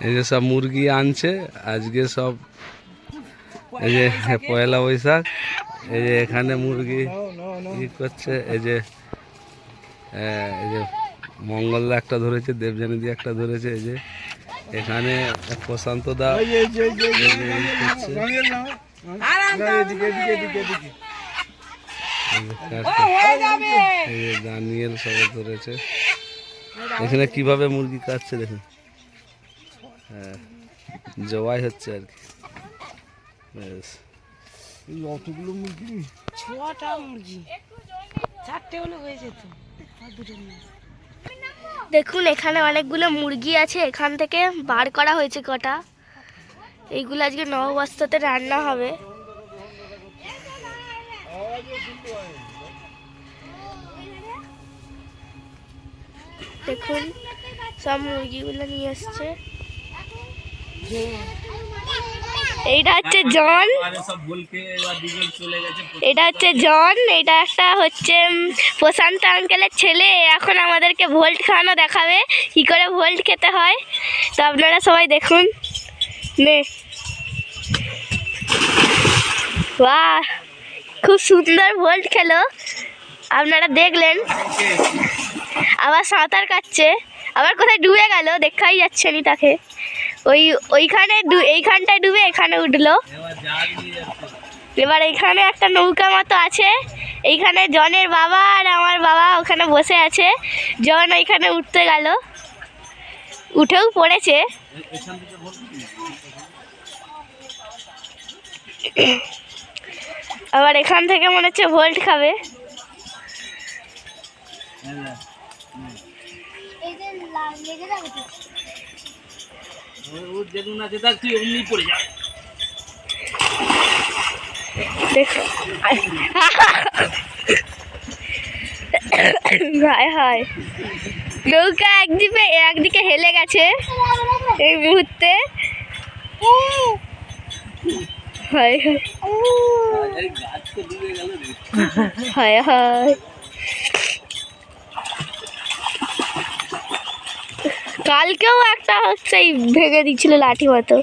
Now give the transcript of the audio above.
এই যে সব মুরগি আনছে আজকে সব এই যে পয়লা বৈশাখ এই যে এখানে মুরগি ই করছে এই যে এই যে মঙ্গলদা একটা ধরেছে দেবজানিদি একটা ধরেছে এই যে এখানে প্রশান্ত দা দানিয়েল সবাই ধরেছে এখানে কীভাবে মুরগি কাটছে দেখুন হ্যাঁ জবাই হচ্ছে আর কি। অতগুলো মুরগি? ছটা মুরগি। চারটে হলে হয়ে যেত। দেখুন এখানে অনেকগুলো মুরগি আছে। এখান থেকে বার করা হয়েছে কটা। এইগুলো আজকে নববস্তাতে রান্না হবে। দেখুন সব মুরগিগুলো নিয়ে আসছে এইটা হচ্ছে জন। এটা হচ্ছে জন। এটা একটা হচ্ছে প্রশান্ত আঙ্কেলের ছেলে। এখন আমাদেরকে ভোল্ট খাওয়ানো দেখাবে। কি করে ভোল্ট খেতে হয়। তো আপনারা সবাই দেখুন। খুব সুন্দর ভোল্ট খেলো। আপনারা দেখলেন। আবার সাঁতার কাটছে। আবার কোথায় ডুবে গেল, দেখাই যাচ্ছে নি তাকে। ওই ওইখানে এইখানটায় ডুবে এখানে উঠল। এবার এখানে একটা নৌকা মতো আছে। এইখানে জনের বাবা আর আমার বাবা ওখানে বসে আছে। জন ওইখানে উঠতে গেল। উঠেও পড়েছে। আবার এখান থেকে মনে হচ্ছে ভোল্ট খাবে। দেখো। হায় হায়। নৌকা একদিকে একদিকে হেলে গেছে এই মুহূর্তে। হায় হায়। হায় হায়। কালকেও একটা সেই ভেঙে দিচ্ছিল লাঠি মতো